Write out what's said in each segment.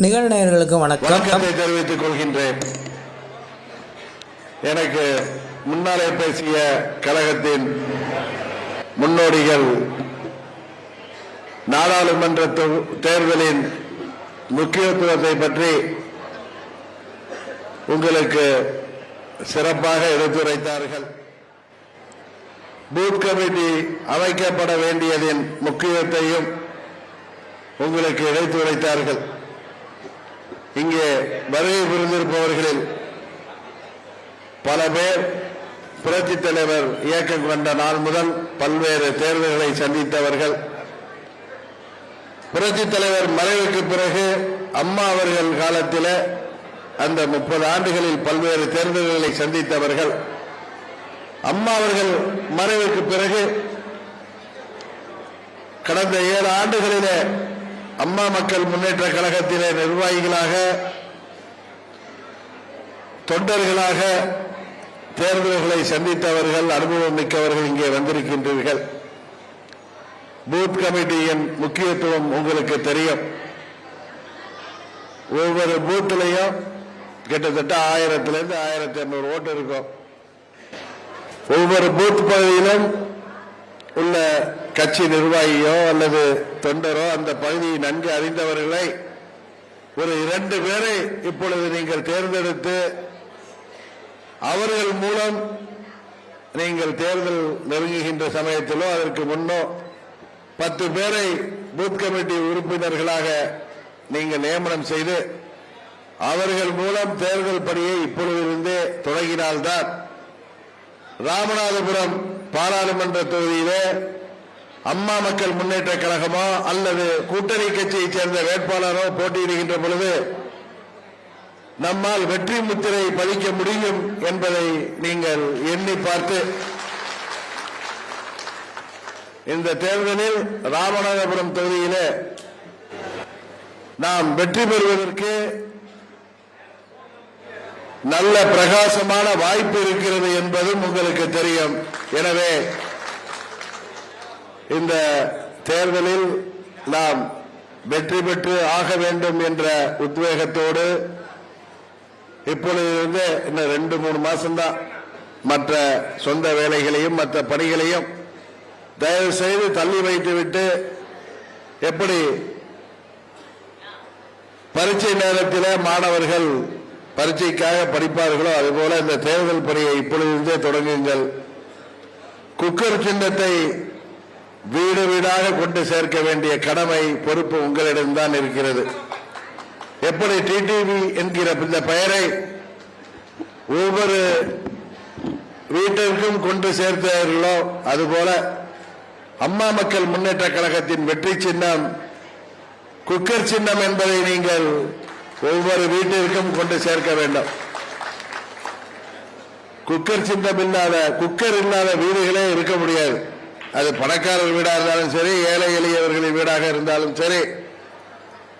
நிகழ்நேயர்களுக்கு வணக்கம். தெரிவித்துக் கொள்கின்றேன். எனக்கு முன்னாலே பேசிய கழகத்தின் முன்னோடிகள் நாடாளுமன்ற தொ- தேர்தலின் முக்கியத்துவத்தை பற்றி உங்களுக்கு சிறப்பாக எடுத்துரைத்தார்கள். பூத் கமிட்டி அமைக்கப்பட வேண்டியதின் முக்கியத்தையும் உங்களுக்கு எடுத்துரைத்தார்கள். இங்கே வருகை புரிந்திருப்பவர்களில் பல பேர் புரட்சி தலைவர் இயக்கம் கொண்ட நாள் முதல் பல்வேறு தேர்தல்களை சந்தித்தவர்கள். புரட்சி தலைவர் மறைவுக்கு பிறகு அம்மா அவர்கள் காலத்தில் அந்த முப்பது ஆண்டுகளில் பல்வேறு தேர்தல்களை சந்தித்தவர்கள். அம்மா அவர்கள் மறைவுக்கு பிறகு கடந்த ஏழு ஆண்டுகளிலே அம்மா மக்கள் முன்னேற்ற கழகத்திலே நிர்வாகிகளாக தொண்டர்களாக தேர்தல்களை சந்தித்தவர்கள் அனுபவம் மிக்கவர்கள் இங்கே வந்திருக்கின்றீர்கள். பூத் கமிட்டியின் முக்கியத்துவம் உங்களுக்கு தெரியும். ஒவ்வொரு பூத்திலையும் கிட்டத்தட்ட ஆயிரத்திலிருந்து ஆயிரத்தி இருநூறு ஓட்டு இருக்கும். ஒவ்வொரு பூத் பகுதியிலும் உள்ள கட்சி நிர்வாகியோ அல்லது தொண்டரோ அந்த பகுதியை நன்கு அறிந்தவர்களை ஒரு இரண்டு பேரை இப்பொழுது நீங்கள் தேர்ந்தெடுத்து அவர்கள் மூலம் நீங்கள் தேர்தல் நெருங்குகின்ற சமயத்திலோ அதற்கு முன்னோ பத்து பேரை பூத் கமிட்டி உறுப்பினர்களாக நீங்கள் நியமனம் செய்து அவர்கள் மூலம் தேர்தல் பணியை இப்பொழுதிருந்தே தொடங்கினால்தான் ராமநாதபுரம் பாராளுமன்ற தொகுதியிலே அம்மா மக்கள் முன்னேற்ற கழகமோ அல்லது கூட்டணி கட்சியைச் சேர்ந்த வேட்பாளரோ போட்டியிடுகின்ற பொழுது நம்மால் வெற்றி முத்திரை பதிக்க முடியும் என்பதை நீங்கள் எண்ணி பார்த்து இந்த தேர்தலில் ராமநாதபுரம் தொகுதியிலே நாம் வெற்றி பெறுவதற்கு நல்ல பிரகாசமான வாய்ப்பு இருக்கிறது என்பதும் உங்களுக்கு தெரியும். எனவே இந்த தேர்தலில் நாம் வெற்றி பெற்று ஆக வேண்டும் என்ற உத்வேகத்தோடு இப்பொழுதிலிருந்து இன்னும் ரெண்டு மூணு மாசம்தான் மற்ற சொந்த வேலைகளையும் மற்ற பணிகளையும் தயவு செய்து தள்ளி வைத்துவிட்டு எப்படி பரீட்சை நேரத்தில் மாணவர்கள் பரீட்சைக்காக படிப்பார்களோ அதுபோல இந்த தேர்தல் பணியை இப்பொழுதே தொடங்குங்கள். குக்கர் சின்னத்தை வீடு வீடாக கொண்டு சேர்க்க வேண்டிய கடமை பொறுப்பு உங்களிடம்தான் இருக்கிறது. எப்படி டிடிவி என்கிற இந்த பெயரை ஒவ்வொரு வீட்டிற்கும் கொண்டு சேர்த்தார்களோ அதுபோல அம்மா மக்கள் முன்னேற்ற கழகத்தின் வெற்றி சின்னம் குக்கர் சின்னம் என்பதை நீங்கள் ஒவ்வொரு வீட்டிற்கும் கொண்டு சேர்க்க வேண்டும். குக்கர் சின்னம் இல்லாத குக்கர் இல்லாத வீடுகளே இருக்க முடியாது. அது பணக்காரர் வீடாக இருந்தாலும் சரி ஏழை எளியவர்களின் வீடாக இருந்தாலும் சரி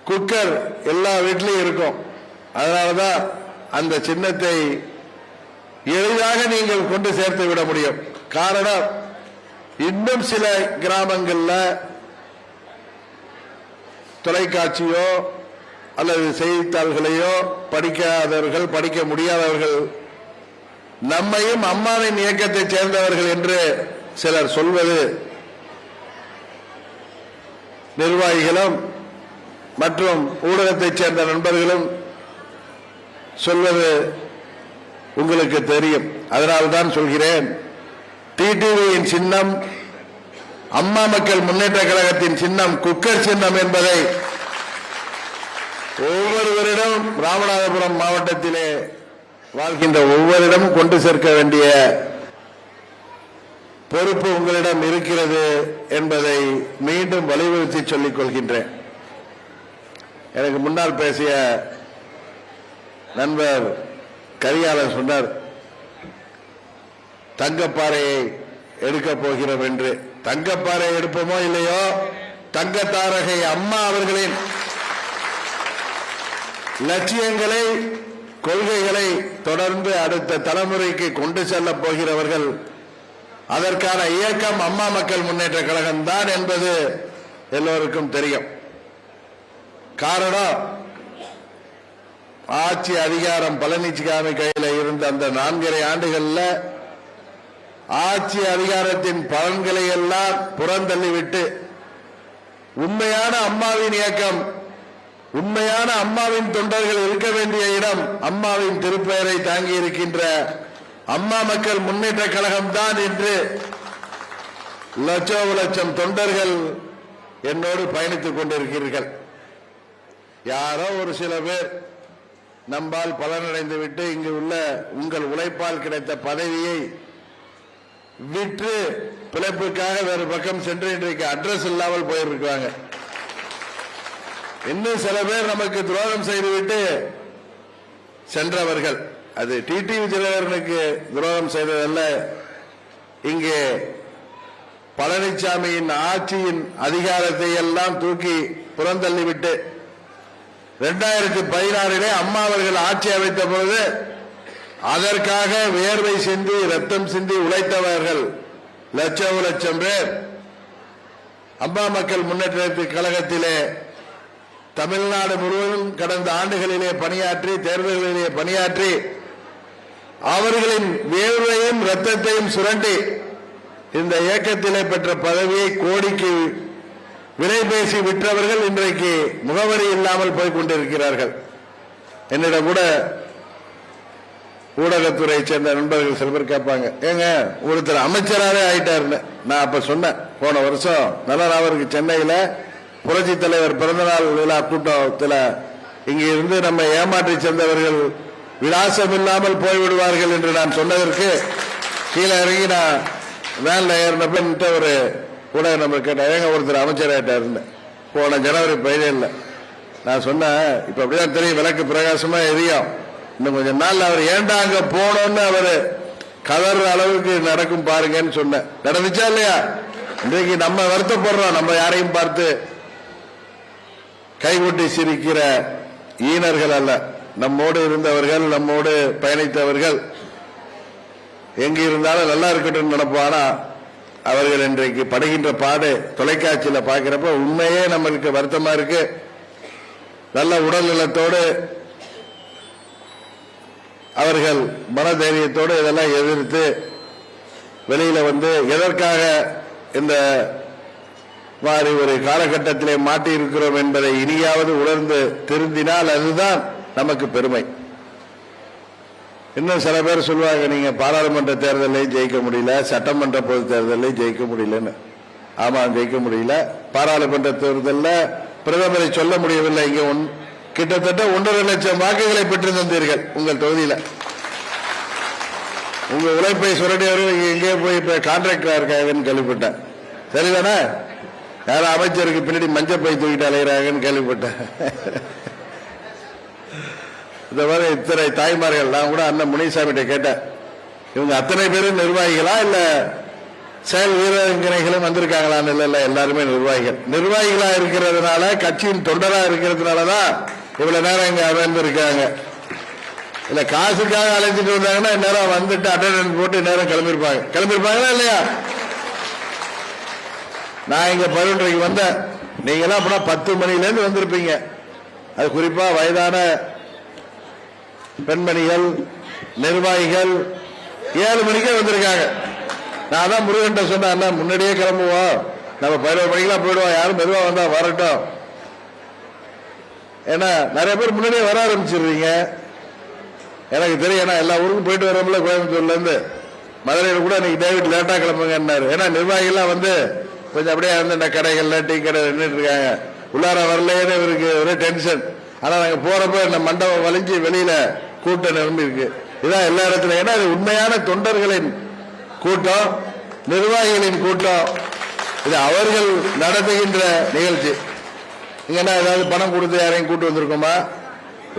குக்கர் எல்லா வீட்லையும் இருக்கும். அதனாலதான் அந்த சின்னத்தை எளிதாக நீங்கள் கொண்டு சேர்த்து விட முடியும். காரணம் இன்னும் சில கிராமங்களில் தொலைக்காட்சியோ அல்லது செய்தித்தாள்களையோ படிக்காதவர்கள் படிக்க முடியாதவர்கள். நம்மையும் அம்மாவின் இயக்கத்தைச் சேர்ந்தவர்கள் என்று சிலர் சொல்வது நிர்வாகிகளும் மற்றும் ஊடகத்தைச் சேர்ந்த நண்பர்களும் சொல்வது உங்களுக்கு தெரியும். அதனால்தான் சொல்கிறேன் டிடிவியின் சின்னம் அம்மா மக்கள் முன்னேற்ற கழகத்தின் சின்னம் குக்கர் சின்னம் என்பதை ஒவ்வொருவரிடம் ராமநாதபுரம் மாவட்டத்திலே வாழ்கின்ற ஒவ்வொருடமும் கொண்டு சேர்க்க வேண்டிய பொறுப்பு உங்களிடம் இருக்கிறது என்பதை மீண்டும் வலியுறுத்தி சொல்லிக் கொள்கின்றேன். எனக்கு முன்னால் பேசிய நண்பர் கரிகாலன் சொன்னார் தங்கப்பாறையை எடுக்கப் போகிறோம் என்று. தங்கப்பாறை எடுப்போமோ இல்லையோ? தங்கத்தாரகை அம்மா அவர்களின் லட்சியங்களை கொள்கைகளை தொடர்ந்து அடுத்த தலைமுறைக்கு கொண்டு செல்ல போகிறவர்கள் அதற்கான இயக்கம் அம்மா மக்கள் முன்னேற்ற கழகம் தான் என்பது எல்லோருக்கும் தெரியும். காரணம் ஆட்சி அதிகாரம் பழனிசாமி கையில் இருந்த அந்த நான்கரை ஆண்டுகள்ல ஆட்சி அதிகாரத்தின் பலன்களை எல்லாம் புறந்தள்ளிவிட்டு உண்மையான அம்மாவின் இயக்கம் உண்மையான அம்மாவின் தொண்டர்கள் இருக்க வேண்டிய இடம் அம்மாவின் திருப்பெயரை தாங்கி இருக்கின்ற அம்மா மக்கள் முன்னேற்ற கழகம் தான் என்று லட்சோ லட்சம் தொண்டர்கள் என்னோடு பயணித்துக் கொண்டிருக்கிறீர்கள். யாரோ ஒரு சில பேர் நம்பால் பலனடைந்து விட்டு இங்கு உள்ள உங்கள் உழைப்பால் கிடைத்த பதவியை விற்று பிழைப்புக்காக வேறு பக்கம் சென்று இன்றைக்கு அட்ரஸ் இல்லாமல் போயிருக்காங்க இன்னும் சில பேர் நமக்கு துரோகம் செய்துவிட்டு சென்றவர்கள். அது டிடி விஜயவரனுக்கு துரோகம் செய்ததல்ல. இங்கே பழனிசாமியின் ஆட்சியின் அதிகாரத்தை எல்லாம் தூக்கி புறந்தள்ளிவிட்டு இரண்டாயிரத்தி பதினாறிலே அம்மா அவர்கள் ஆட்சி அமைத்த பொழுது அதற்காக வியர்வை சிந்தி ரத்தம் சிந்தி உழைத்தவர்கள் லட்சம் லட்சம் பேர். அம்மா மக்கள் முன்னேற்ற கழகத்திலே தமிழ்நாடு முழுவதும் கடந்த ஆண்டுகளிலே பணியாற்றி தேர்தல்களிலே பணியாற்றி அவர்களின் வேர்வையும் ரத்தத்தையும் சுரண்டி இந்த இயக்கத்திலே பெற்ற பதவியை கோடிக்கு விலை பேசி விற்றவர்கள் இன்றைக்கு முகவரி இல்லாமல் போய் கொண்டிருக்கிறார்கள் என்னிடம் கூட ஊடகத்துறை சேர்ந்த நண்பர்கள் சில பேர் கேட்பாங்க ஏங்க ஒருத்தர் அமைச்சராகவே ஆயிட்டாருன்னு. நான் அப்ப சொன்னேன் போன வருஷம் நல்ல அவருக்கு சென்னையில புரட்சி தலைவர் பிறந்தநாள் விழா கூட்டத்தில் இங்கே இருந்து நம்ம ஏமாற்றி சென்றவர்கள் விலாசம் இல்லாமல் போய்விடுவார்கள் என்று நான் சொன்னதற்கு கீழே இறங்கி நான் வேன்ல ஏறினப்ப ஒரு ஊடக நம்ம கேட்டேன். ஏங்க ஒருத்தர் அமைச்சராகிட்டா இருந்தேன் போன ஜனவரி பதினேழுல. நான் சொன்னேன் இப்ப அப்படிதான் தெரியும் விளக்கு பிரகாசமா எரியும். இன்னும் கொஞ்ச நாள் அவர் ஏண்டா அங்க போனோம்னு அவர் கதற அளவுக்கு நடக்கும் பாருங்கன்னு சொன்னேன். நடந்துச்சா இல்லையா? இன்றைக்கு நம்ம வருத்தப்படுறோம் நம்ம யாரையும் பார்த்து கைகொட்டி சிரிக்கிற ஈனர்கள் அல்ல. நம்மோடு இருந்தவர்கள் நம்மோடு பயணித்தவர்கள். எங்க இருந்தாலும் நல்லா இருக்கட்டும் நினைப்பானா அவர்கள் இன்றைக்கு படுகின்ற பாடு தொலைக்காட்சியில் பார்க்கிறப்ப உண்மையே நம்மளுக்கு வருத்தமா இருக்கு. நல்ல உடல் நலத்தோடு அவர்கள் மனதைரியத்தோடு இதெல்லாம் எதிர்த்து வெளியில வந்து எதற்காக இந்த மாதிரி ஒரு காலகட்டத்திலே மாட்டியிருக்கிறோம் என்பதை இனியாவது உணர்ந்து திருந்தினால் அதுதான் நமக்கு பெருமை. இன்னும் சில பேர் சொல்லுவாங்க நீங்க பாராளுமன்ற தேர்தலையும் ஜெயிக்க முடியல சட்டமன்ற பொது தேர்தலையும் ஜெயிக்க முடியலன்னு. ஆமா ஜெயிக்க முடியல. பாராளுமன்ற தேர்தலில் பிரதமரை சொல்ல முடியவில்லை. இங்க கிட்டத்தட்ட ஒன்றரை லட்சம் வாக்குகளை பெற்று தந்தீர்கள் உங்கள் தொகுதியில. உங்க உழைப்பை சுரண்டியவர்கள் வரும் எங்கேயோ போய் இப்ப கான்ட்ராக்டரா இருக்காங்கன்னு கேள்விப்பட்டேன். சரிதானே? யாரும் அமைச்சருக்கு பின்னாடி மஞ்சள் பை தூக்கிட்டு அலைகிறாங்கன்னு கேள்விப்பட்டேன். இந்த மாதிரி இத்தனை தாய்மார்கள் நான் கூட அண்ணன் முனிசாமிகிட்ட கேட்டேன். இவங்க அத்தனை பேரும் நிர்வாகிகளா இல்ல செயல் வீரர்களும் வந்திருக்காங்களான்னு இல்லை இல்லை எல்லாருமே நிர்வாகிகள். நிர்வாகிகளா இருக்கிறதுனால கட்சியின் தொண்டரா இருக்கிறதுனால தான் இவ்வளவு நேரம் இங்க அமர்ந்திருக்காங்க. இல்ல காசுக்காக அழைச்சிட்டு வந்தாங்கன்னா நேரம் வந்துட்டு அட்டண்டன்ஸ் போட்டு நேரம் கிளம்பியிருப்பாங்க கிளம்பியிருப்பாங்களா இல்லையா? நான் இங்க பதினொன்றைக்கு வந்தேன். நீங்க எல்லாம் அப்படின்னா பத்து மணில இருந்து வந்திருப்பீங்க. அது குறிப்பா வயதான பெண்மணிகள் நிர்வாகிகள் ஏழு மணிக்கே வந்திருக்காங்க. நான் தான் முருகன் சொன்னேன் முன்னாடியே கிளம்புவோம் நம்ம பதினோரு மணிக்கெல்லாம் போயிடுவோம் யாரும் மெதுவா வந்தா வரட்டும். ஏன்னா நிறைய பேர் முன்னாடியே வர ஆரம்பிச்சிடுறீங்க. எனக்கு தெரியும் ஏன்னா எல்லா ஊருக்கும் போயிட்டு வரோம்ல கோயம்புத்தூர்ல இருந்து. மதுரையில் கூட இன்னைக்கு டேவிட் லேட்டா கிளம்புங்கன்னாரு. ஏன்னா நிர்வாகிகள்லாம் வந்து கொஞ்சம் அப்படியே வந்து இந்த கடைகள்ல டீ கடை நின்றுட்டு இருக்காங்க. உள்ளார வரலையேன்னு இவருக்கு ஒரே டென்ஷன் ஆனா நாங்க போறப்ப இந்த மண்டபம் வலிஞ்சு வெளியில கூட்டம் நிரம்பி இருக்கு. இதான் எல்லா இடத்துலையும். ஏன்னா இது உண்மையான தொண்டர்களின் கூட்டம் நிர்வாகிகளின் கூட்டம். இது அவர்கள் நடத்துகின்ற நிகழ்ச்சி. இங்க என்ன ஏதாவது பணம் கொடுத்து யாரையும் கூட்டு வந்திருக்கோமா?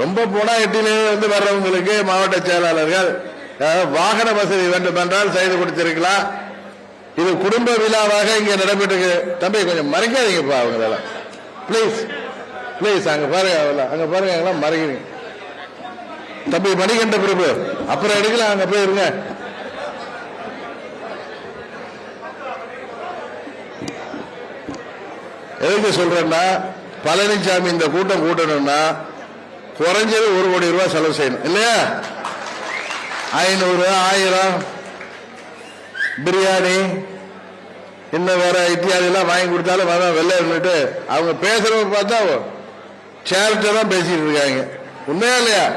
ரொம்ப போனா எட்டிலே வந்து வர்றவங்களுக்கு மாவட்ட செயலாளர்கள் வாகன வசதி வேண்டும் என்றால் செய்து கொடுத்திருக்கலாம். இது குடும்ப விழாவாக இங்க நடைபெற்று தம்பி கொஞ்சம் மறைக்காதீங்கப்பா அவங்களெல்லாம் ப்ளீஸ் ப்ளீஸ் அங்க பாருங்க அவங்கள. அங்க பாருங்க எல்லாம் மறைக்கிறீங்க. தம்பி மணிகண்ட பிரபு அப்புறம் எடுக்கலாம் அங்க போயிருங்க எதுக்கு சொல்றேன்னா பழனிசாமி இந்த கூட்டம் கூட்டணும்னா குறைஞ்சது ஒரு கோடி ரூபாய் செலவு செய்யணும். இல்லையா? ஐநூறு ஆயிரம் பிரியாணி இன்னும் வேற இத்தியாதி எல்லாம் வாங்கி கொடுத்தாலும் வேணாம் வெள்ளை இருந்துட்டு அவங்க பேசுறவங்க பார்த்தா சேரிட்ட தான் பேசிட்டு இருக்காங்க. உண்மையா இல்லையா?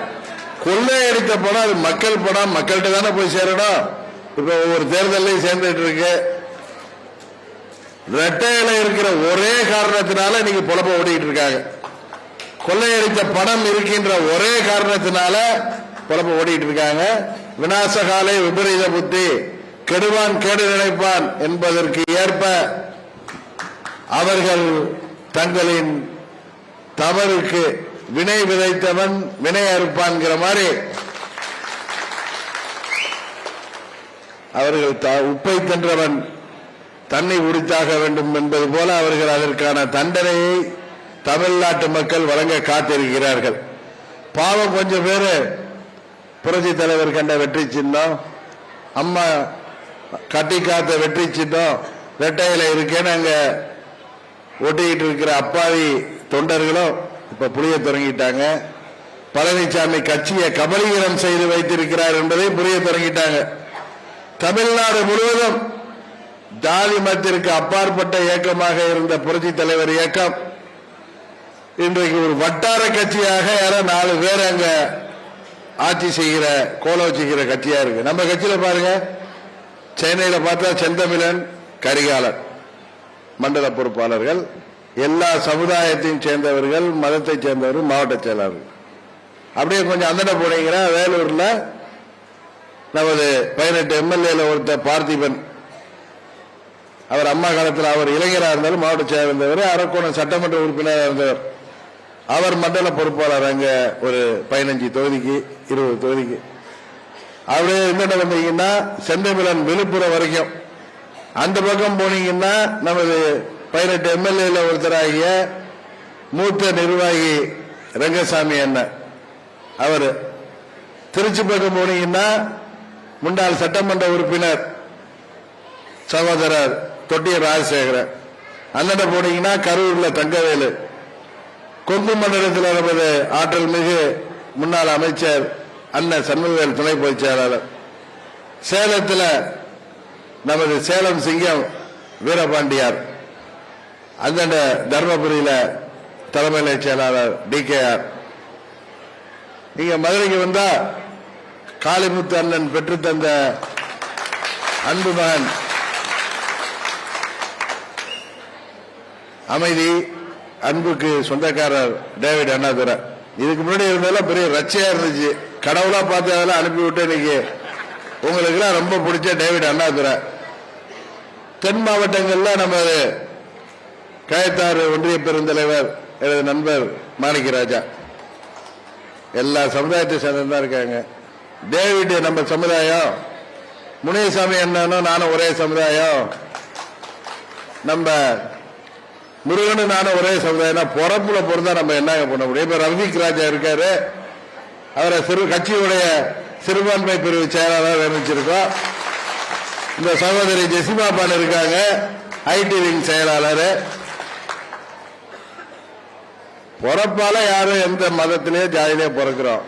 கொள்ளையடித்த படம் அது மக்கள் படம். மக்கள்கிட்ட தானே போய் சேரணும். இப்ப ஒவ்வொரு தேர்தலையும் சேர்ந்துட்டு இருக்கு. ரெட்டையில இருக்கிற ஒரே காரணத்தினால நீங்க புலப்ப ஓடிட்டு இருக்காங்க. கொள்ளையடித்த படம் இருக்கின்ற ஒரே காரணத்தினால புலப்ப ஓடிட்டு இருக்காங்க. விநாசகாலை விபரீத புத்தி. கெடுவான் கேடு நினைப்பான் என்பதற்கு ஏற்ப அவர்கள் தங்களின் தவறுக்கு வினை விதைத்தவன் வினை அறுப்பான்கிற மாதிரி அவர்கள் த- உப்பை தின்றவன் தன்னை உரித்தாக வேண்டும் என்பது போல அவர்கள் அதற்கான தண்டனையை தமிழ்நாட்டு மக்கள் வழங்க காத்திருக்கிறார்கள். பாவம் கொஞ்சம் பேரு புரட்சி தலைவர் கண்ட வெற்றி சின்னம். அம்மா கட்டி காத்த வெற்றி சின்னம். ரெட்டையில இருக்கேன்னு அங்க. ஒட்டிக்கிட்டு இருக்கிற அப்பாவி தொண்டர்களும் இப்ப புரிய தொடங்கிட்டாங்க. பழனிசாமி கட்சியை கபலீகரம் செய்து வைத்திருக்கிறார் என்பதை புரிய தொடங்கிட்டாங்க. தமிழ்நாடு முழுவதும் ஜாதி மத்திற்கு அப்பாற்பட்ட இயக்கமாக இருந்த புரட்சி தலைவர் இயக்கம் இன்றைக்கு ஒரு வட்டார கட்சியாக யாரோ நாலு பேர் அங்க ஆட்சி செய்கிற கோல வச்சுக்கிற கட்சியா இருக்கு. நம்ம கட்சியில பாருங்க. சென்னையில பார்த்தா செந்தமிழன் கரிகாலன் மண்டல பொறுப்பாளர்கள் எல்லா சமுதாயத்தையும் சேர்ந்தவர்கள் மதத்தை சேர்ந்தவர்கள் மாவட்ட செயலாளர்கள் அப்படியே கொஞ்சம் அந்தன போனீங்கன்னா வேலூர்ல நமது பதினெட்டு எம்எல்ஏல ஒருத்தர் பார்த்திபன். அவர் அம்மா காலத்தில் அவர் இளைஞராக இருந்தாலும் மாவட்ட செயலர் இருந்தவர் அரக்கோணம் சட்டமன்ற உறுப்பினராக இருந்தவர். அவர் மண்டல பொறுப்பாளர் அங்க ஒரு பதினஞ்சு தொகுதிக்கு இருபது தொகுதிக்கு. அப்படியே என்னென்ன வந்தீங்கன்னா செந்தமிழன் விழுப்புரம் வரைக்கும். அந்த பக்கம் போனீங்கன்னா நமது பதினெட்டு எம்எல்ஏல ஒருத்தராகிய மூத்த நிர்வாகி ரங்கசாமி அண்ணன். அவர். திருச்சி பக்கம் போனீங்கன்னா முன்னாள் சட்டமன்ற உறுப்பினர் சகோதரர் தொட்டிய ராஜசேகரன். அண்ணன் போனீங்கன்னா கரூர்ல தங்கவேலு. கொங்கு மண்டலத்தில் நமது ஆற்றல் மிகு முன்னாள் அமைச்சர் அண்ணன் சண்முகவேல் துணை பொதுச் செயலாளர். சேலத்தில் நமது சேலம் சிங்கம் வீரபாண்டியார். அந்தந்த தர்மபுரியில தலைமை செயலாளர் டி கே ஆர் நீங்க மதுரைக்கு வந்தா காளிமுத்து அண்ணன் பெற்றுத்தந்த அன்பு மகன். அமைதி அன்புக்கு சொந்தக்காரர் டேவிட் அண்ணாதுரை. இதுக்கு முன்னாடி இருந்தாலும் பெரிய ரச்சையா இருந்துச்சு. கடவுளா பார்த்து அதெல்லாம் அனுப்பிவிட்டு இன்னைக்கு உங்களுக்குலாம் ரொம்ப பிடிச்ச டேவிட் அண்ணாதுரை. தென் மாவட்டங்கள்ல நமது கயத்தாறு ஒன்றிய பெருந்தலைவர் எனது நண்பர் மாணிக்கராஜா எல்லா சமுதாயத்தை சேர்ந்து இருக்காங்க. டேவிட் நம்ம சமுதாயம் முனியசாமி அண்ணனும் நானும் ஒரே சமுதாயம். நம்ம முருகனு நானும் ஒரே சமுதாயம் பிறப்புல பொறுத்தா நம்ம என்னங்க பண்ண முடியும்? இப்ப ரவிக் ராஜா இருக்காரு. அவரை சிறு கட்சியுடைய சிறுபான்மை பிரிவு செயலாளர் நியமிச்சிருக்கோம். இந்த சகோதரி ஜெசிமா பான் இருக்காங்க. ஐடி விங் செயலாளர். பிறப்பால யாரும் எந்த மதத்திலேயே ஜாதியிலே பிறக்கிறோம்.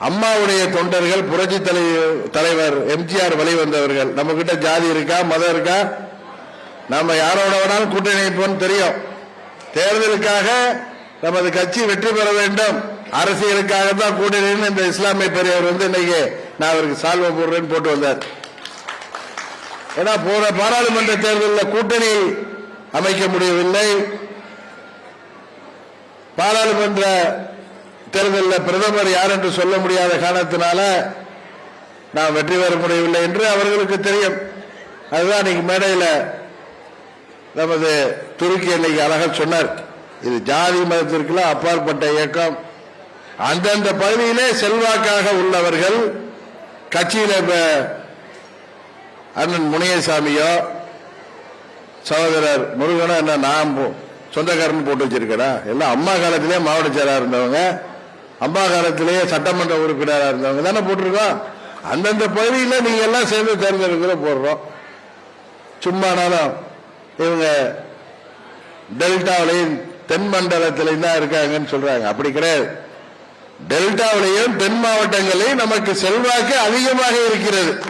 அம்மாவுடைய தொண்டர்கள் புரட்சி தலை- தலைவர் எம்ஜிஆர் வழி வந்தவர்கள் நம்ம கிட்ட ஜாதி இருக்கா மதம் இருக்கா? நம்ம யாரோட வேணாலும் கூட்டணி தெரியும். தேர்தலுக்காக நமது கட்சி வெற்றி பெற வேண்டும். அரசியலுக்காக தான் கூட்டணின்னு இந்த இஸ்லாமிய பெரியவர் வந்து இன்னைக்கு நான் அவருக்கு சால்வ போடுறேன்னு போட்டு வந்தார். ஏன்னா போன பாராளுமன்ற தேர்தலில் கூட்டணி அமைக்க முடியவில்லை. பாராளுமன்ற தேர்தலில் பிரதமர் யார் என்று சொல்ல முடியாத காரணத்தினால நான் வெற்றி பெற முடியவில்லை என்று அவர்களுக்கு தெரியும். அதுதான் இன்னைக்கு மேடையில் நமது துருக்கி இன்னைக்கு அழகா சொன்னார். இது ஜாதி மதத்திற்குலாம் அப்பாற்பட்ட இயக்கம். அந்தந்த பகுதியிலே செல்வாக்காக உள்ளவர்கள் கட்சியில அண்ணன் முனையசாமியோ சகோதரர் முருகனோ என்ன நான் போ- சொந்தக்காரன் போட்டு வச்சிருக்கடா எல்லாம் அம்மா காலத்திலே மாவட்ட செயலாளர் இருந்தவங்க. அம்மா காலத்திலேயே சட்டமன்ற உறுப்பினராக இருந்தவங்க. தானே போட்டிருக்கோம். அந்தந்த பகுதியில் நீங்க எல்லாம் சேர்ந்து தேர்ந்தெடுக்கிற போடுறோம். சும்மானாலும் இவங்க டெல்டாவிலையும் தென் மண்டலத்திலையும் தான் இருக்காங்கன்னு சொல்றாங்க. அப்படி கிடையாது. டெல்டாவிலையும் தென் மாவட்டங்களிலும் நமக்கு செல்வாக்கு அதிகமாக இருக்கிறது.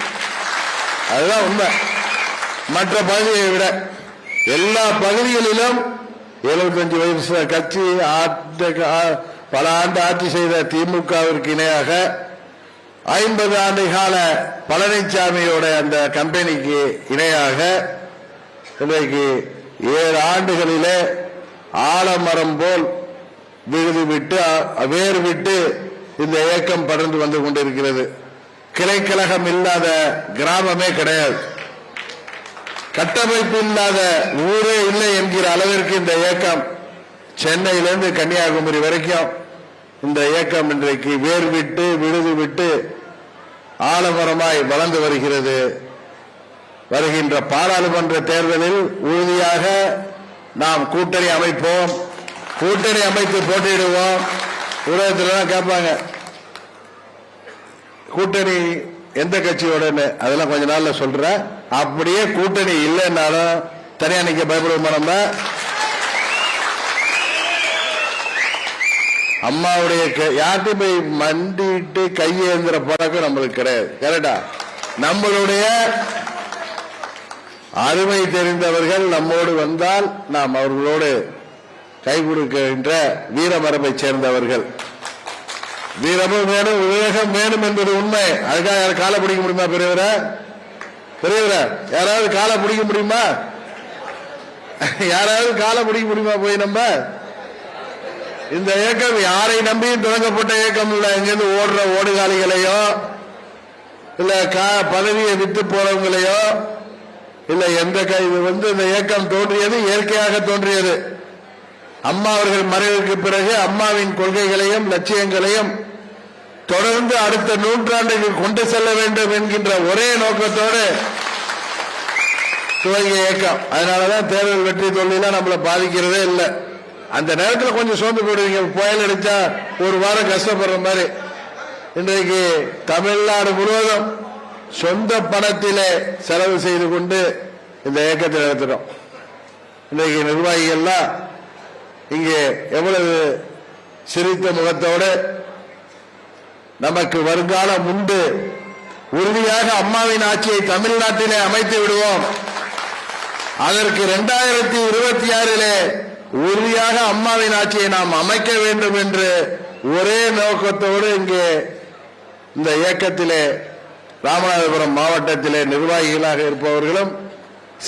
அதுதான் உண்மை. மற்ற பகுதியை விட எல்லா பகுதிகளிலும் 75 வயசு கட்சி பல ஆண்டு ஆட்சி செய்த திமுகவிற்கு இணையாக ஐம்பது ஆண்டு கால பழனிசாமியோட அந்த கம்பெனிக்கு இணையாக இன்றைக்கு ஏழு ஆண்டுகளிலே ஆலமரம் போல் விகுதி விட்டு வேர் விட்டு இந்த இயக்கம் படர்ந்து வந்து கொண்டிருக்கிறது. கிளைக்கழகம் இல்லாத கிராமமே கிடையாது. கட்டமைப்பு இல்லாத ஊரே இல்லை என்கிற அளவிற்கு இந்த இயக்கம் சென்னையிலிருந்து கன்னியாகுமரி வரைக்கும் இந்த இயக்கம் இன்றைக்கு வேர் விட்டு விழுது விட்டு ஆலமரமாய் வளர்ந்து வருகிறது. வருகின்ற பாராளுமன்ற தேர்தலில் உறுதியாக நாம் கூட்டணி அமைப்போம். கூட்டணி அமைத்து போட்டியிடுவோம். ஊடகத்தில் கேட்பாங்க. கூட்டணி எந்த கட்சியோடன்னு அதெல்லாம் கொஞ்ச நாள்ல சொல்றேன். அப்படியே கூட்டணி இல்லைன்னாலும் தனியா நிக்க பயப்படுவோமா நம்ம? அம்மாவுடைய க- போய் மண்டிட்டு கையேந்திர பழக்கம் நம்மளுக்கு கிடையாது. கரெக்டா நம்மளுடைய அருமை தெரிந்தவர்கள் நம்மோடு வந்தால் நாம் அவர்களோடு கை கொடுக்கின்ற வீரமரபை சேர்ந்தவர்கள். வீரமும் வேணும் விவேகம் வேணும் என்பது உண்மை. அதுக்காக யாரும் காலை பிடிக்க முடியுமா பெரியவர? பெரியவர யாராவது காலை பிடிக்க முடியுமா? யாராவது காலை பிடிக்க முடியுமா போய் நம்ம? இந்த இயக்கம் யாரை நம்பியும் தொடங்கப்பட்ட இயக்கம் இல்லை. இங்கிருந்து ஓடுற ஓடுகாலிகளையோ இல்ல கா- பதவியை வித்து போறவங்களையோ இல்ல எந்த க- இது வந்து இந்த இயக்கம் தோன்றியது இயற்கையாக தோன்றியது. அம்மா அவர்கள் மறைவுக்கு பிறகு அம்மாவின் கொள்கைகளையும் லட்சியங்களையும் தொடர்ந்து அடுத்த நூற்றாண்டுக்கு கொண்டு செல்ல வேண்டும் என்கின்ற ஒரே நோக்கத்தோடு துவங்கிய இயக்கம். அதனாலதான் தேர்தல் வெற்றி தோல்வியெல்லாம் நம்மளை பாதிக்கிறதே இல்லை. அந்த நேரத்தில் கொஞ்சம் சோர்ந்து போடுவீங்க புயல் அடிச்சா ஒரு வாரம் கஷ்டப்படுற மாதிரி. இன்றைக்கு தமிழ்நாடு முழுவதும் சொந்த பணத்திலே செலவு செய்து கொண்டு இந்த இயக்கத்தை நடத்துறோம். இன்றைக்கு நிர்வாகிகள்லாம் இங்கே எவ்வளவு சிரித்த முகத்தோடு நமக்கு வருங்காலம் உண்டு. உறுதியாக அம்மாவின் ஆட்சியை தமிழ்நாட்டிலே அமைத்து விடுவோம். அதற்கு இரண்டாயிரத்தி இருபத்தி ஆறிலே உறுதியாக அம்மாவின் ஆட்சியை நாம் அமைக்க வேண்டும் என்று ஒரே நோக்கத்தோடு இங்கே இந்த இயக்கத்திலே ராமநாதபுரம் மாவட்டத்திலே நிர்வாகிகளாக இருப்பவர்களும்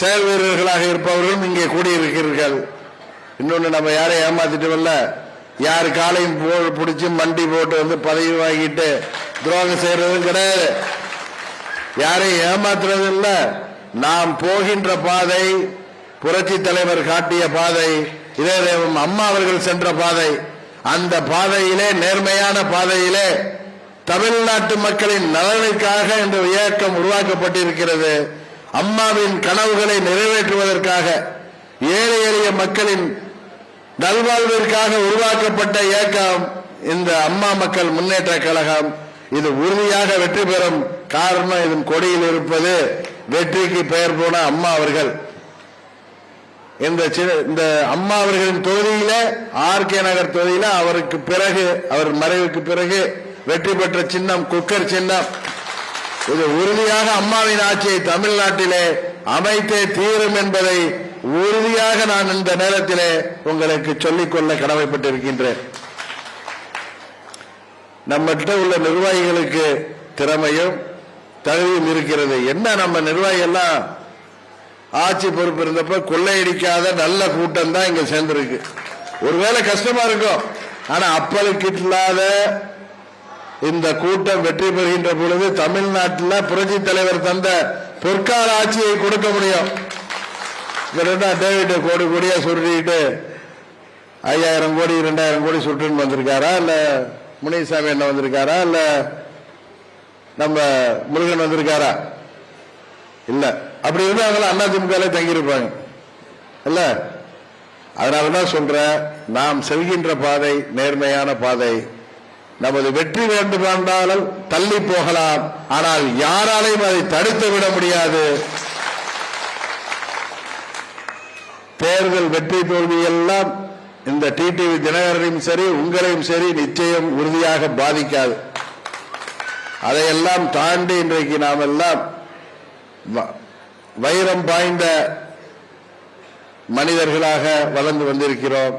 செயல் வீரர்களாக இருப்பவர்களும் இங்கே கூடியிருக்கிறீர்கள். இன்னொன்னு நம்ம யாரையும் ஏமாத்திட்டோம்ல? யார் காலையும் பிடிச்சி மண்டி போட்டு வந்து பதவி வாங்கிட்டு துரோகம் செய்யறதும் கிடையாது. யாரையும் ஏமாத்துறது இல்லை நாம் போகின்ற பாதை புரட்சி தலைவர் காட்டிய பாதை இதே அம்மா அவர்கள் சென்ற பாதை அந்த பாதையிலே நேர்மையான பாதையிலே தமிழ்நாட்டு மக்களின் நலனுக்காக இந்த இயக்கம் உருவாக்கப்பட்டிருக்கிறது. அம்மாவின் கனவுகளை நிறைவேற்றுவதற்காக ஏழை எளிய மக்களின் நல்வாழ்விற்காக உருவாக்கப்பட்ட இயக்கம் இந்த அம்மா மக்கள் முன்னேற்ற கழகம். இது உறுதியாக வெற்றி பெறும் காரணம் இதன் கொடியில் இருப்பது வெற்றிக்கு பெயர் போன அம்மா அவர்கள். இந்த இந்த அம்மா அவர்களின் தொகுதியில ஆர் கே நகர் தொகுதியில அவருக்கு பிறகு அவர் மறைவுக்கு பிறகு வெற்றி பெற்ற சின்னம் குக்கர் சின்னம். இது உறுதியாக அம்மாவின் ஆட்சியை தமிழ்நாட்டிலே அமைத்தே தீரும் என்பதை உறுதியாக நான் இந்த நேரத்திலே உங்களுக்கு சொல்லிக்கொள்ள கடமைப்பட்டிருக்கின்றேன். நம்மகிட்ட உள்ள நிர்வாகிகளுக்கு திறமையும் தகுதியும் இருக்கிறது. என்ன நம்ம நிர்வாகிகள்லாம் ஆட்சி பொறுப்பு இருந்தப்ப கொள்ளையடிக்காத நல்ல கூட்டம் தான் இங்க சேர்ந்திருக்கு. ஒருவேளை கஷ்டமா இருக்கும். ஆனா அப்பலுக்கு இல்லாத இந்த கூட்டம் வெற்றி பெறுகின்ற பொழுது தமிழ்நாட்டில் புரட்சி தலைவர் தந்த பொற்கால ஆட்சியை கொடுக்க முடியும். இங்க ரெண்டா டேவிட் கோடி கோடியா சுருட்டிட்டு ஐயாயிரம் கோடி ரெண்டாயிரம் கோடி சுட்டுன்னு வந்திருக்காரா? இல்ல முனிசாமி என்ன வந்திருக்காரா? இல்ல நம்ம முருகன் வந்திருக்காரா? இல்ல. அப்படி இருந்தாங்களா அண்ணா திமுகல தங்கியிருப்பாங்க. இல்ல. அதனாலதான் சொல்கிறேன் நாம் செல்கின்ற பாதை நேர்மையான பாதை. நமது வெற்றி வேண்டுமென்றாலும் தள்ளி போகலாம். ஆனால் யாராலையும் அதை தடுத்து விட முடியாது. தேர்தல் வெற்றி தோல்வி எல்லாம் இந்த டிடிவி தினகரனையும் சரி உங்களையும் சரி நிச்சயம் உறுதியாக பாதிக்காது. அதையெல்லாம் தாண்டி இன்றைக்கு நாம் எல்லாம் வ- வைரம் பாய்ந்த மனிதர்களாக வளர்ந்து வந்திருக்கிறோம்.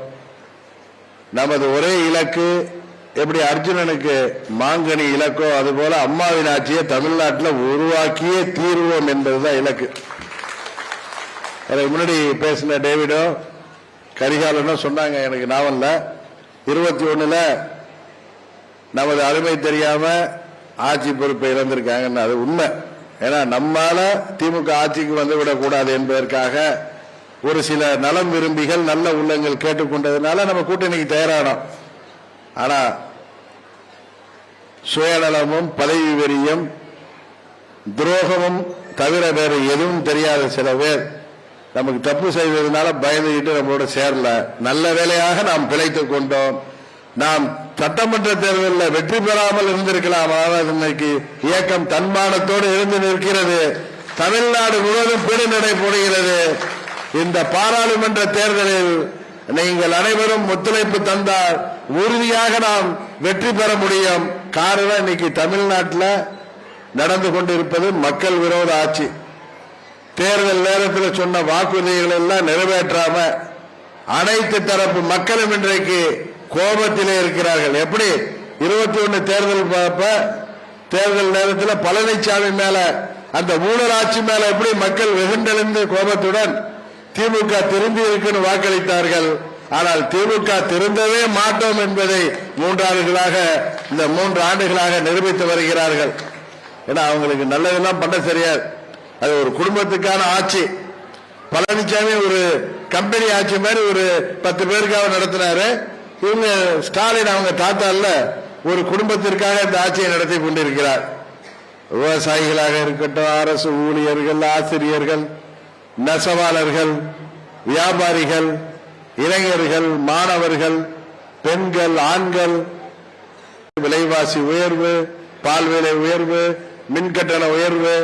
நமது ஒரே இலக்கு எப்படி அர்ஜுனனுக்கு மாங்கனி இலக்கோ அதுபோல அம்மாவின் ஆட்சியை தமிழ்நாட்டில் உருவாக்கியே தீர்வோம் என்பதுதான் இலக்கு. அதுக்கு முன்னாடி பேசின டேவிடோ கரிகாலனோ சொன்னாங்க எனக்கு நாவல்ல இருபத்தி ஒண்ணுல நமது அருமை தெரியாம ஆட்சி பொறுப்பை இழந்திருக்காங்கன்னு அது உண்மை. ஏன்னா நம்மால திமுக ஆட்சிக்கு வந்துவிடக் கூடாது என்பதற்காக ஒரு சில நலம் விரும்பிகள் நல்ல உள்ளங்கள் கேட்டுக்கொண்டதுனால நம்ம கூட்டணிக்கு தயாரானோம். ஆனா சுயநலமும் பதவி வெறியும் துரோகமும் தவிர வேறு எதுவும் தெரியாத சில பேர் நமக்கு தப்பு செய்ததுனால பயந்துகிட்டு நம்மளோட சேரல. நல்ல வேலையாக நாம் பிழைத்துக் கொண்டோம். நாம் சட்டமன்ற தேர்தலில் வெற்றி பெறாமல் இருந்திருக்கலாம். ஆனால் இன்னைக்கு இயக்கம் தன்மானத்தோடு இருந்து நிற்கிறது. தமிழ்நாடு முழுவதும் பெருநடை போடுகிறது இந்த பாராளுமன்ற தேர்தலில் நீங்கள் அனைவரும் ஒத்துழைப்பு தந்தால் உறுதியாக நாம் வெற்றி பெற முடியும். காரணம் இன்னைக்கு தமிழ்நாட்டில் நடந்து கொண்டிருப்பது மக்கள் விரோத ஆட்சி. தேர்தல் நேரத்தில் சொன்ன வாக்குறுதிகள் எல்லாம் நிறைவேற்றாம அனைத்து தரப்பு மக்களும் இன்றைக்கு கோபத்திலே இருக்கிறார்கள். எப்படி? இருபத்தி ஒன்னு தேர்தல் தேர்தல் நேரத்தில் பழனிசாமி மேல அந்த ஊழலாட்சி மேல எப்படி மக்கள் வெகுண்டெழுந்து கோபத்துடன் திமுக திரும்பி இருக்குன்னு வாக்களித்தார்கள். ஆனால் திமுக திருந்தவே மாட்டோம் என்பதை மூன்றாண்டுகளாக இந்த மூன்று ஆண்டுகளாக நிரூபித்து வருகிறார்கள். ஏன்னா அவங்களுக்கு நல்லதெல்லாம் பண்ண சரியாது அது ஒரு குடும்பத்துக்கான ஆட்சி. பழனிசாமி ஒரு கம்பெனி ஆட்சி மாதிரி ஒரு பத்து பேருக்காக நடத்தினாரு. இவங்க ஸ்டாலின் அவங்க தாத்தா இல்ல ஒரு குடும்பத்திற்காக இந்த ஆட்சியை நடத்தி கொண்டிருக்கிறார். விவசாயிகளாக இருக்கட்டும் அரசு ஊழியர்கள் ஆசிரியர்கள் நெசவாளர்கள் வியாபாரிகள் இளைஞர்கள் மாணவர்கள் பெண்கள் ஆண்கள் விலைவாசி உயர்வு பால் விலை உயர்வு மின் கட்டண உயர்வு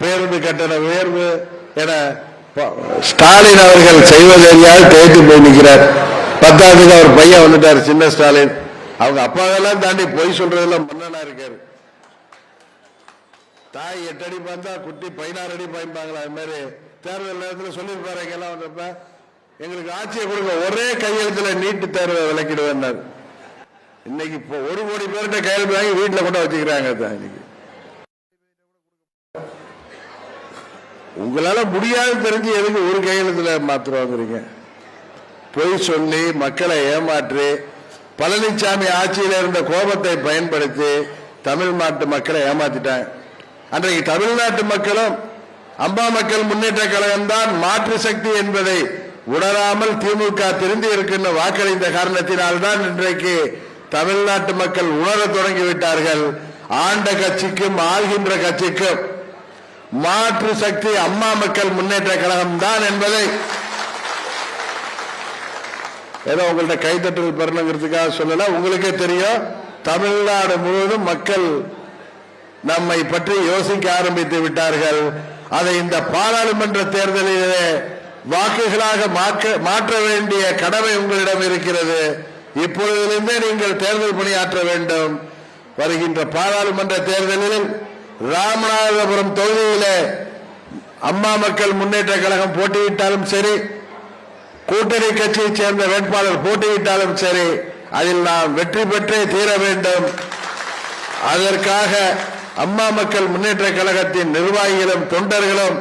பேருந்து கட்டண உயர்வு என ஸ்டாலின் அவர்கள் செய்வதறியாது தேய்த்து போய் நிற்கிறார். பத்தாவது அவர் பையன் வந்துட்டார் சின்ன ஸ்டாலின். அவங்க அப்பாவெல்லாம் தாண்டி பொய் சொல்றதெல்லாம் மன்னனா இருக்காரு. தாய் எட்டு அடி பார்த்தா குட்டி பதினாறு அடி பாய்ப்பாங்களா அது மாதிரி. தேர்தல் நேரத்தில் சொல்லியிருப்பாரு எங்கெல்லாம் வந்தப்ப. எங்களுக்கு ஆட்சியை கொடுங்க ஒரே கையெழுத்துல நீட்டு தேர்வை விளக்கிடுவேன்னாரு. இன்னைக்கு இப்போ ஒரு கோடி பேர்கிட்ட கையெழுத்து வாங்கி வீட்டில் கூட வச்சுக்கிறாங்க இன்னைக்கு. உங்களால முடியாது தெரிஞ்சு எதுக்கு ஒரு கையெழுத்துல மாத்திரம் பொய் சொல்லி மக்களை ஏமாற்றி பழனிசாமி ஆட்சியில் இருந்த கோபத்தை பயன்படுத்தி தமிழ் நாட்டு மக்களை ஏமாத்திட்டாங்க. அன்றைக்கு தமிழ்நாட்டு மக்களும் அம்பா மக்கள் முன்னேற்ற கழகம் தான் மாற்று சக்தி என்பதை உணராமல் திமுக திருந்தி இருக்கின்ற வாக்களித்த காரணத்தினால்தான் இன்றைக்கு தமிழ்நாட்டு மக்கள் உணரத் தொடங்கிவிட்டார்கள். ஆண்ட கட்சிக்கும் ஆள்கின்ற கட்சிக்கும் மாற்று சக்தி அம்மா மக்கள் முன்னேற்ற கழகம் தான் என்பதை ஏதோ உங்கள்ட்ட கைத்தட்டல் பெறணுங்கிறதுக்காக சொல்லல. உங்களுக்கே தெரியும் தமிழ்நாடு முழுவதும் மக்கள் நம்மை பற்றி யோசிக்க ஆரம்பித்து விட்டார்கள். அதை இந்த பாராளுமன்ற தேர்தலிலே வாக்குகளாக மாற்ற- மாற்ற வேண்டிய கடமை உங்களிடம் இருக்கிறது. இப்பொழுதிலிருந்தே நீங்கள் தேர்தல் பணியாற்ற வேண்டும். வருகின்ற பாராளுமன்ற தேர்தலில் ராமநாதபுரம் தொகுதியிலே அம்மா மக்கள் முன்னேற்ற கழகம் போட்டியிட்டாலும் சரி கூட்டணி கட்சியைச் சேர்ந்த வேட்பாளர் போட்டியிட்டாலும் சரி அதில் நாம் வெற்றி பெற்றே தீர வேண்டும். அதற்காக அம்மா மக்கள் முன்னேற்ற கழகத்தின் நிர்வாகிகளும் தொண்டர்களும்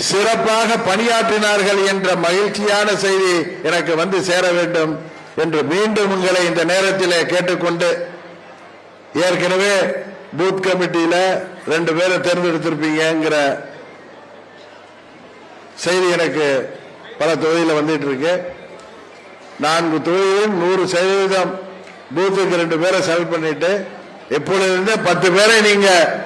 சிறப்பாக பணியாற்றினார்கள் என்ற மகிழ்ச்சியான செய்தி எனக்கு வந்து சேர வேண்டும் என்று மீண்டும் உங்களை இந்த நேரத்திலே கேட்டுக்கொண்டு ஏற்கனவே பூத் கமிட்டியில ரெண்டு பேரை தேர்ந்தெடுத்திருப்பீங்கிற செய்தி எனக்கு பல தொகுதியில் வந்துட்டு இருக்கு நான்கு தொகுதியிலும் நூறு சதவீதம் பூத்துக்கு ரெண்டு பேரை செலக்ட் பண்ணிட்டு இப்பொழுது பத்து பேரை நீங்க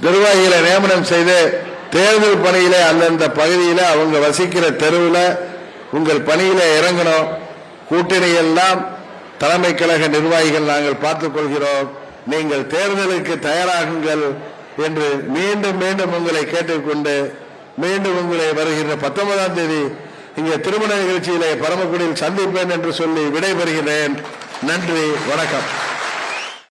நிர்வாகிகளை நியமனம் செய்து தேர்தல் பணியில அந்தந்த பகுதியில அவங்க வசிக்கிற தெருவில் உங்கள் பணியில இறங்கணும். கூட்டணி எல்லாம் தலைமை கழக நிர்வாகிகள் நாங்கள் பார்த்துக் கொள்கிறோம். நீங்கள் தேர்தலுக்கு தயாராகுங்கள் என்று மீண்டும் மீண்டும் உங்களை கேட்டுக்கொண்டு மீண்டும் உங்களை வருகின்ற பத்தொன்பதாம் தேதி இங்கே திருமண நிகழ்ச்சியிலே பரமக்குடியில் சந்திப்பேன் என்று சொல்லி விடைபெறுகிறேன். நன்றி வணக்கம்.